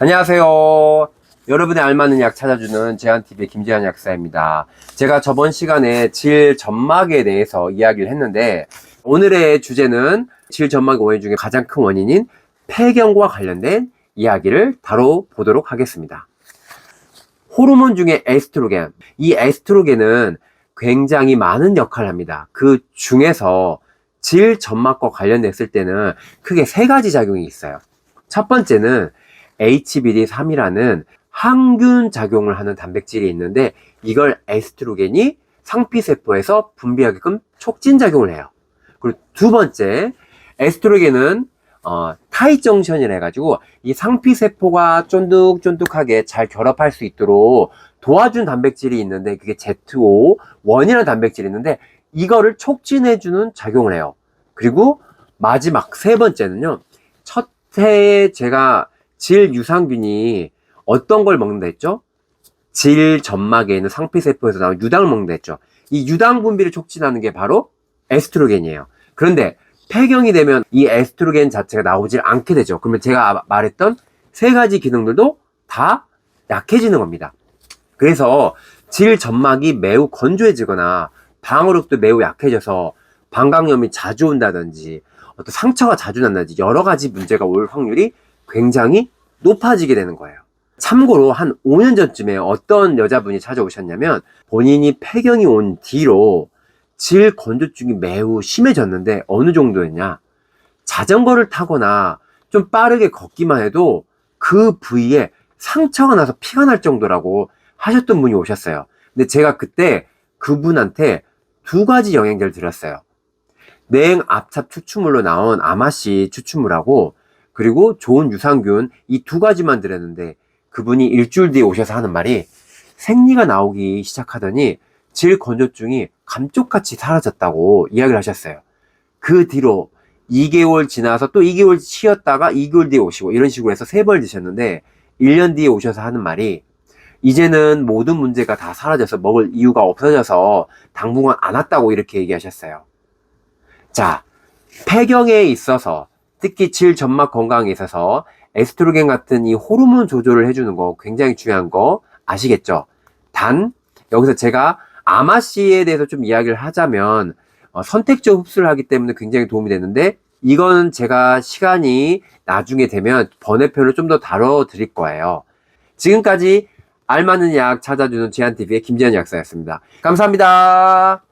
안녕하세요. 여러분의 알맞는 약 찾아주는 제한TV의 김재한 약사입니다. 제가 저번 시간에 질 점막에 대해서 이야기를 했는데, 오늘의 주제는 질 점막 원인 중에 가장 큰 원인인 폐경과 관련된 이야기를 다뤄보도록 하겠습니다. 호르몬 중에 에스트로겐. 이 에스트로겐은 굉장히 많은 역할을 합니다. 그 중에서 질 점막과 관련됐을 때는 크게 세 가지 작용이 있어요. 첫 번째는 HBD3이라는 항균 작용을 하는 단백질이 있는데 이걸 에스트로겐이 상피세포에서 분비하게끔 촉진 작용을 해요. 그리고 두 번째, 에스트로겐은 어, 타이 정션이라 해가지고 이 상피세포가 쫀득쫀득하게 잘 결합할 수 있도록 도와준 단백질이 있는데 그게 ZO1이라는 단백질이 있는데 이거를 촉진해주는 작용을 해요. 그리고 마지막 세 번째는요. 첫 해에 제가 질 유산균이 어떤 걸 먹는다 했죠? 질 점막에 있는 상피세포에서 나온 유당을 먹는다 했죠. 이 유당 분비를 촉진하는 게 바로 에스트로겐이에요. 그런데 폐경이 되면 이 에스트로겐 자체가 나오질 않게 되죠. 그러면 제가 말했던 세 가지 기능들도 다 약해지는 겁니다. 그래서 질 점막이 매우 건조해지거나 방어력도 매우 약해져서 방광염이 자주 온다든지 어떤 상처가 자주 난다든지 여러 가지 문제가 올 확률이 굉장히 높아지게 되는 거예요. 참고로 한 5년 전쯤에 어떤 여자분이 찾아오셨냐면 본인이 폐경이 온 뒤로 질 건조증이 매우 심해졌는데 어느 정도였냐? 자전거를 타거나 좀 빠르게 걷기만 해도 그 부위에 상처가 나서 피가 날 정도라고 하셨던 분이 오셨어요. 근데 제가 그때 그분한테 두 가지 영양제를 드렸어요. 냉 압착 추출물로 나온 아마씨 추출물하고 그리고 좋은 유산균 이 두 가지만 드렸는데 그분이 일주일 뒤에 오셔서 하는 말이 생리가 나오기 시작하더니 질 건조증이 감쪽같이 사라졌다고 이야기를 하셨어요. 그 뒤로 2개월 지나서 또 2개월 쉬었다가 2개월 뒤에 오시고 이런 식으로 해서 세 번 드셨는데 1년 뒤에 오셔서 하는 말이 이제는 모든 문제가 다 사라져서 먹을 이유가 없어져서 당분간 안 왔다고 이렇게 얘기하셨어요. 자, 폐경에 있어서 특히 질 점막 건강에 있어서 에스트로겐 같은 이 호르몬 조절을 해주는 거 굉장히 중요한 거 아시겠죠? 단 여기서 제가 아마씨에 대해서 좀 이야기를 하자면 어, 선택적 흡수를 하기 때문에 굉장히 도움이 되는데 이건 제가 시간이 나중에 되면 번외편을 좀 더 다뤄 드릴 거예요. 지금까지 알맞는 약 찾아주는 제한TV의 김지현 약사였습니다. 감사합니다.